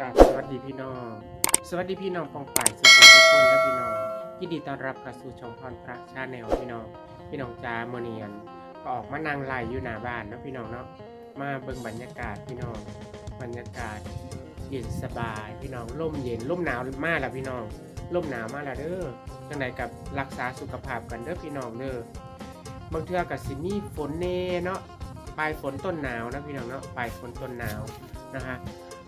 กาบสวัสดีพี่น้อง สวัสดีพี่น้องปองป่ายสุขุมทุกคนและพี่น้องยินดีต้อนรับเข้าสู่ช่องพรพระชาแนลพี่น้อง พี่น้องจ้าเมเนียนก็ออกมานั่งไล่อยู่หน้าบ้านนะพี่น้องเนาะมาเบิ่งบรรยากาศพี่น้อง บรรยากาศเย็นสบายพี่น้องร่มเย็นร่มหนาวมากแล้วพี่น้องร่มหนาวมากแล้วเด้อจังไดกับรักษาสุขภาพกันเด้อพี่น้องเด้อบางเทื่อกับสิมีฝนแน่เนาะปลายฝนต้นหนาวนะพี่น้องเนาะปลายฝนต้นหนาวนะฮะ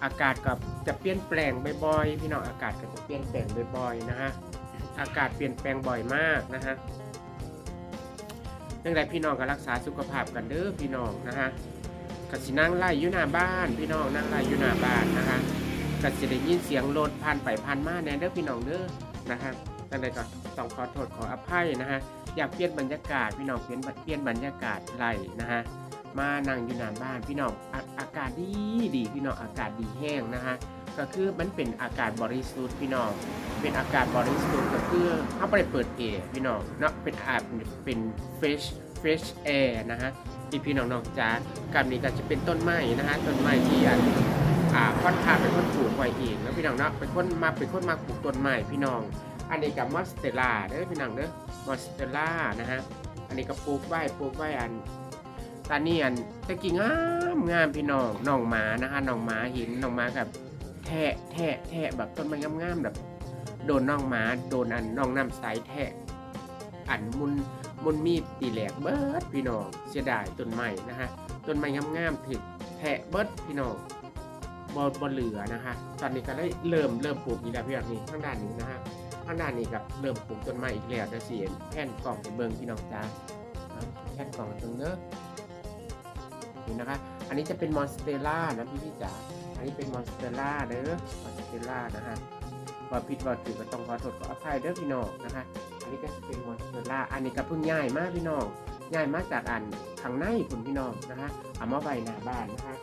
อากาศกับจะเปลี่ยนแปลงบ่อยๆพี่น้องอากาศก็จะเปลี่ยนแปลงบ่อยๆนะฮะอากาศเปลี่ยนแปลงบ่อยมากนะฮะดังไรพี่น้องก็รักษาสุขภาพกันเด้อพี่น้องนะฮะกสินั่งไล่อยู่หน้าบ้าน พี่น้องนั่งไล่อยู่หน้าบ้านนะฮะกสิได้ยินเสียงรถผ่านไปผ่านมาแน่เด้อพี่น้องเด้อนะฮะดังไรก็ต้องขอโทษขออภัยนะฮะอยากเปลี่ยนบรรยากาศ พี่น้องเปลี่ยนเปลี่ยนบรรยากาศไล่นะฮะมานั่งอยู่หน้าบ้านพี่น้องอาอากาศดีดีพี่น้องอากาศดีแห้งนะฮะก็คือมันเป็นอากาศบริสุทธิ์พี่น้องเป็นอากาศบริสุทธิ์ก็คือเขาไม่ได้เปิดแอร์พี่น้องเนาะเป็นอาเป็น fresh fresh air นะฮะที่พี่น้องนอกจากกับนี้ก็จะเป็นต้นไม้นะฮะต้นไม้ที่อันอ่าค่อนข้างเป็นคนปลูกไว้เองแล้วพี่น้องเนาะเป็นคนมาเป็นคนมาปลูกต้นไม้พี่น้อง อันนี้กับมอสเตล่าเด้อพี่น้องเด้อมอสเตล่านะฮะอันนี้ก็ปลูกไว้ปลูกไว้อัน ตาเนียนตะกี้งามงามพี่น้องน้องหมานะคะน้องหมาห็นน้องหมากับแทะแทะแทะแบบต้นไม้งามๆแบบ โดนน้องหมาโดนอันน้องน้ำใสแทะอันมุนมุนมีดตีแหลกเบิดพี่น้องเสียดายต้นไม้นะฮะต้นไม้งามๆถึกแทะเบิดพี่น้องบอบเหลือนะคะตอนนี้ก็ได้เริ่มเริ่มปลูกอีกแล้วพี่น้องนี่ข้างด้านนี้นะฮะข้างด้านนี้กับเริ่มปลูกต้นไม้อีกแล้วจะเสียแผ่นกล่องไปเบิ่งพี่น้องจ้าแผ่นกล่องไปเบิ่งเด้อ นี่นะคะ อันนี้จะเป็นมอนสเตล่านะพี่พี่จ๋า อันนี้เป็นมอนสเตล่าเด้อมอนสเตล่านะฮะว่าผิดว่าถูกก็ต้องขอโทษขออภัยเด้อพี่น้องนะคะ อันนี้ก็จะเป็นมอนสเตล่า อันนี้ก็เพิ่งย้ายมากพี่น้องย้ายมากจากอันข้างในคุณพี่น้องนะคะเอามาไว้หน้าบ้านนะคะ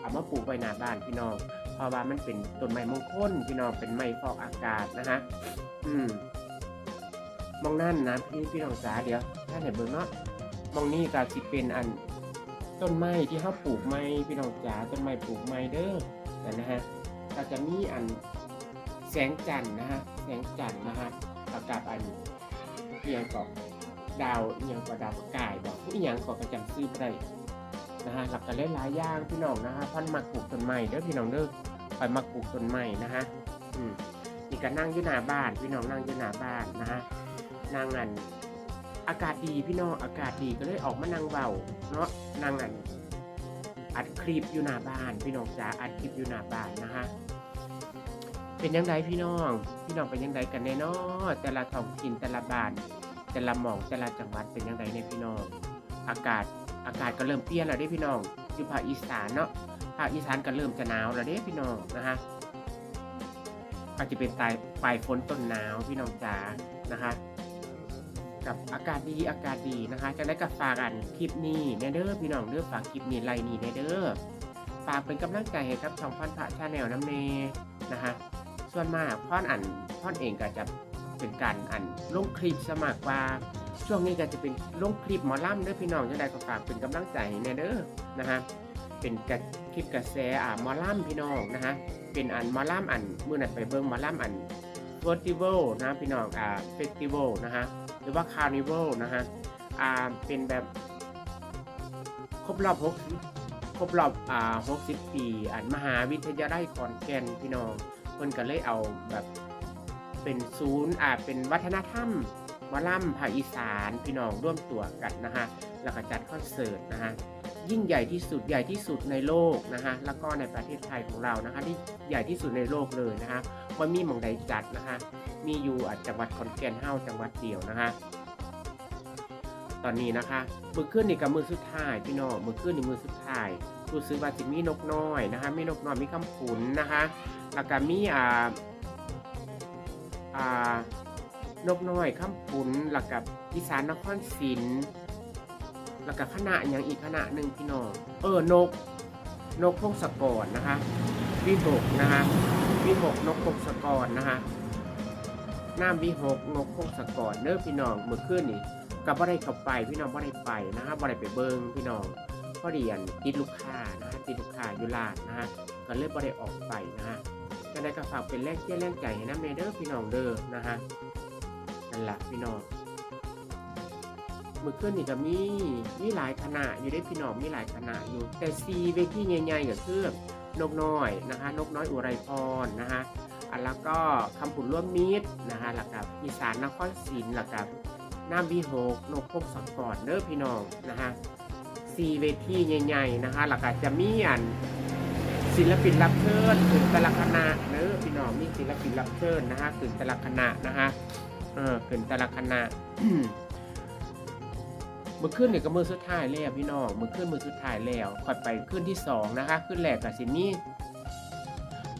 เอามาปลูกไว้หน้าบ้านพี่น้องเพราะว่ามันเป็นต้นไม้มงคลพี่น้องเป็นไม้ฟอกอากาศนะฮะอืมมองนั่นนะพี่พี่น้องจ๋าเดี๋ยวถ้าเห็นเบิ่งเนาะมองนี่ก็สิเป็นอัน ต้นไม้ที่เขาปลูกไม้พี่น้องจ๋าต้นไม้ปลูกไม้เด้อนั่นะฮะก็จะมีอันแสงจันทร์นะฮะแสงจันทร์นะฮะประกับอันเอียงกอบดาวเอียงกว่าดาวประกายบอกอียงกอบประจำซื้อได้นะฮะหลักกันหลายๆอย่างพี่น้องนะฮะพันมักปลูกต้นไม้เด้อพี่น้องเด้อไปมักปลูกต้นไม้นะฮะอืมนี่ก็นั่งอยู่หน้าบ้าน พี่น้องนั่งอยู่หน้าบ้านนะฮะนั่งอัน อากาศดีพี่น้องอากาศดีก็เลยออกมานั่งเบาเนาะนั่งอันอัดคลิปอยู่หน้าบ้าน พี่น้องจ๋าอัดคลิปอยู่หน้าบ้านนะฮะเป็นยังไงพี่น้อง พี่น้องเป็นยังไงกันแน่นอนแต่ละท้องถิ่นแต่ละบ้าน แต่ละหม่องแต่ละจังหวัดเป็นยังไงเนี่ยพี่น้อง อากาศอากาศก็เริ่มเปลี่ยนแล้วเด้พี่น้องอยู่ภาคอีสานเนาะภาคอีสานก็เริ่มจะหนาวแล้วเด้พี่น้องนะฮะอาจจะเป็นปลายปลายฝนต้นหนาวพี่น้องจ๋านะคะ กับอากาศดีอากาศดีนะคะจะได้กับฝากันคลิปนี้แนเด้อพี่น้องเด้อฝากคลิปนี้ไลน์นี้แนเด้อฝากเป็นกำลังใจให้กับช่องพันพระชาแนลน้ำเนนะคะส่วนมากพ่อนอันพ่อนเองก็จะเป็นการอันลงคลิปสมัครว่าช่วงนี้ก็จะเป็นลงคลิปหมอล่ำเด้อพี่น้องจะได้ก็ฝากเป็นกำลังใจให้แนเด้อนะฮะเป็นกรคลิปกระแสอ่าหมอล่ำพี่น้องนะฮะเป็นอันมอล่ำอันมื่อนั้นไปเบิ่งมอล่ำอันเฟสติวัลนะพี่น้องอ่าเฟสติวัลนะฮะ หรือว่าคาร์นิวัลนะฮะอ่าเป็นแบบครบรอบ6ครบรอบอ่า60 ปีอันมหาวิทยาลัยขอนแก่นพี่น้องเพิ่นก็เลยเอาแบบเป็นศูนย์อ่าเป็นวัฒนธรรมหมอล่ำภาคอีสานพี่น้องร่วมตัวกันนะฮะแล้วก็จัดคอนเสิร์ตนะฮะ ยิ่งใหญ่ที่สุดใหญ่ที่สุดในโลกนะฮะแล้วก็ในประเทศไทยของเรานะคะ ที่ใหญ่ที่สุดในโลกเลยนะฮะว่ามีหมองใดจัดนะฮะมีอยู่อาจจังหวัดขอนแก่นเฮาจังหวัดเดียวนะฮะตอนนี้นะคะมือขึ้นนี่กับมือสุดท้ายพี่น้องมือขึ้นนี่มือสุดท้ายรู้สึกว่าจะมีนกน้อยนะคะ มีนกน้อยมีคำขุนนะคะแล้วก็มีอ่าอ่านกน้อยคำขุนแล้วกับอีสานนครศรี แล้วก็คณะอย่างอีกคณะหนึ่งพี่น้อง เออนก นกพงศกรนะคะวิหกนะคะวิหกนกพงศกรนะคะน้ำวิหกนกพงศกรเด้อพี่น้องเมื่อคืนนี่ก็บ่ได้เข้าไปพี่น้องบ่ได้ไปนะฮะบ่ได้ไปเบิ่งพี่น้องพอดีอันติดลูกค้านะฮะติดลูกค้าอยู่ร้านนะฮะก็เลยบ่ได้ออกไปนะฮะจะได้กระฝากเป็นแรงเชี่ยแรงใจให้น้ำเนเด้อพี่น้องเด้อนะฮะนั่นแหละพี่น้อง มือขึ้นนี่ก็มีมีหลายคณะอยู่ได้พี่น้องมีหลายคณะอยู่ แต่ซีเวทีใหญ่ๆก็คือนกน้อยนะคะนกน้อยอุไรพรนะคะอันแล้วก็คำผุนร่วมมิตรนะคะหลักกับอีสานนครศรีหลักกับน้ำวีโหกนกพกสองศกรเด้อพี่น้องนะคะซีเวทีใหญ่ๆนะคะหลักกับจะมีอันศิลปินรับเชิญถึงแต่ละคณะเนอพี่น้องมีศิลปินรับเชิญนะฮะถึงแต่ละคณะนะฮะเออถึงแต่ละคณะ มือขึ้นเนี่ยก็มือสุดท้ายแล้วพี่น้องมือขึ้นมือสุดท้ายแล้วค่อยไปขึ้นที่สองนะคะ ขึ้นแรกกับสิมี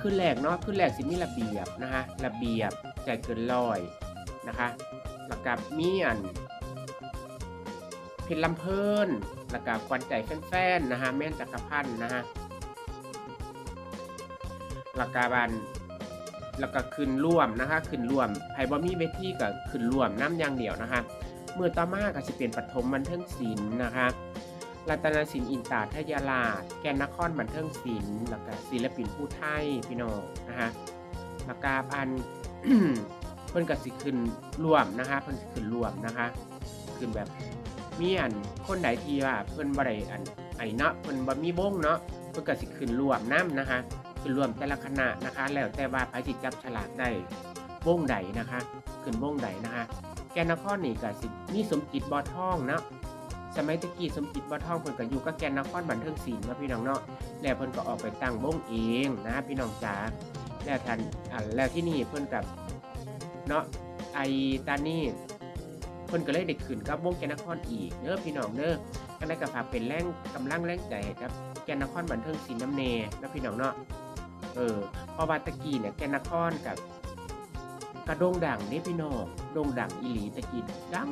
ขึ้นแรกเนาะขึ้นแรกสิมีระเบียบนะคะระเบียบใจเกินร้อยนะคะแล้วกับมีอันเพชรลำเพลินแล้วก็ควันใจแฟนๆนะฮะแม่นจักรพันธ์นะฮะหลักการบันแล้วก็ขึ้นร่วมนะคะขึ้นร่วมไพ่บอมีเวทีกับขึ้นร่วมน้ำยางเดียวนะคะ มือต่อมาก็จะเป็นปฐมบันเทิงศิลป์นะคะรัตนศิลป์อินตาทยาลาชแกนนครบันเทิงศิลป์แล้วก็ศิลปินผู้ไทยพี่น้องนะคะหลักการอันเพิ่นก็สิขึ้นรวมนะคะเพิ่นสิขึ้นรวมนะคะขึ้นแบบมีอันคนใดที่ว่าเพิ่นบ่ได้อันไอเนาะเพิ่นบ่มีวงเนาะเพิ่นก็สิขึ้นรวมนํนะคะขึ้นรวมแต่ละคณะนะคะ แล้วแต่ว่าพระจิตจับฉลากได้วงใดนะคะ ขึ้นวงใดนะคะ แกนนครนี่ก็สิมีสมจิตบอทองเนาะสมัยตะกี้สมจิตบอทองเพิ่นก็อยู่กับแกนนครบันเทิงศิลป์นะพี่น้องเนาะแล้วเพิ่นก็ออกไปตั้งวงเองนะพี่น้องจ๋าแล้วทันอ่าแล้วที่นี่เพิ่นกับเนาะไอตานี่เพิ่นก็เลยได้ขึ้นกับวงแกนนครอีกเด้อพี่น้องเด้อก็ได้กระฝากเป็นแรงกำลังแรงใจครับแกนนครบันเทิงศิลป์น้ำเนแล้วพี่น้องเนาะเออพอวาตะกี้เนี่ยแกนนครกับ กระโด่งดังนี่พี่น้องโด่งดังอีหลีตะกี้ดัง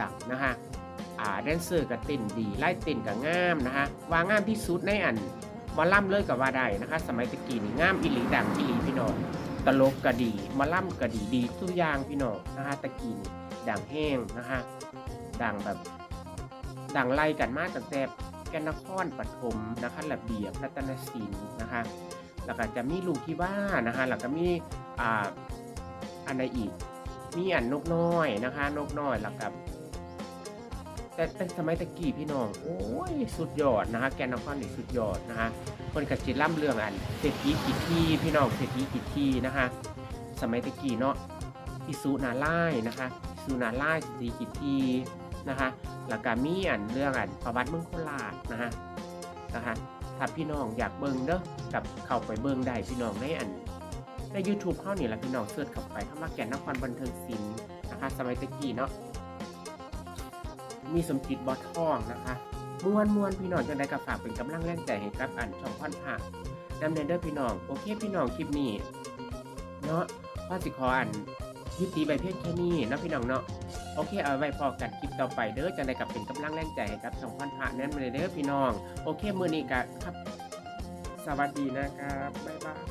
ดังนะฮะอ่าแดนเซอร์ก็เต้นดีไล่เต้นก็งามนะฮะวางงามที่สุดในอันมาล่ำเลยกับว่าได้นะคะ สมัยตะกี้นี่งามอีหลีดังอีหลีพี่น้องตลกก็ดีมาล่ำก็ดีดีทุกอย่างพี่น้องนะฮะตะกี้นี่ดังแห้งนะฮะดังแบบดังไล่กันมากตั้งแต่แกนครปฐมนะคะระเบียบรัตนศิลป์นะคะแล้วก็จะมีลุงที่ว่านะคะแล้วก็มีอ่า อันใดอีก มีอันนกน้อยนะคะ นกน้อยแล้วกับแต่แต่สมัยตะกี้พี่น้องโอ้ยสุดยอดนะคะ แกนนครนี่สุดยอดนะคะคนกับจิล่ำเรื่องอันเศรษฐีกิจที่พี่น้องเศรษฐีกิจที่นะคะ สมัยตะกี้เนาะอิสุนาไล่นะคะอิสุนาไล่เศรษฐีกิจที่นะคะแล้วก็มีอันเรื่องอันประวัติเมืองโคราชนะคะนะคะถ้าพี่น้องอยากเบิ่งเด้อกับเข้าไปเบิ่งได้พี่น้องในอัน ใน YouTube เข้านี่แหละพี่น้องเสิร์ชเข้าไปคำว่าแก่นนครบันเทิงศิลป์นะคะสมัยตะกี้เนาะมีสมจิตบอทองนะคะมวนมวนพี่น้องจังได้กับฝากเป็นกำลังแรงใจให้กับอันช่องพอนผักนำเนินเด้อพี่น้องโอเคพี่น้องคลิปนี้เนาะพ่อสิขออันยุติใบเพียงแค่นี้นะพี่น้องเนาะโอเคเอาไว้พอกันคลิปต่อไปเด้อจะได้กับเป็นกำลังแรงใจให้กับช่องพันพระนั้นมาเลยเด้อพี่น้อง โอเคมือนี้กันครับ สวัสดีนะครับบ๊ายบาย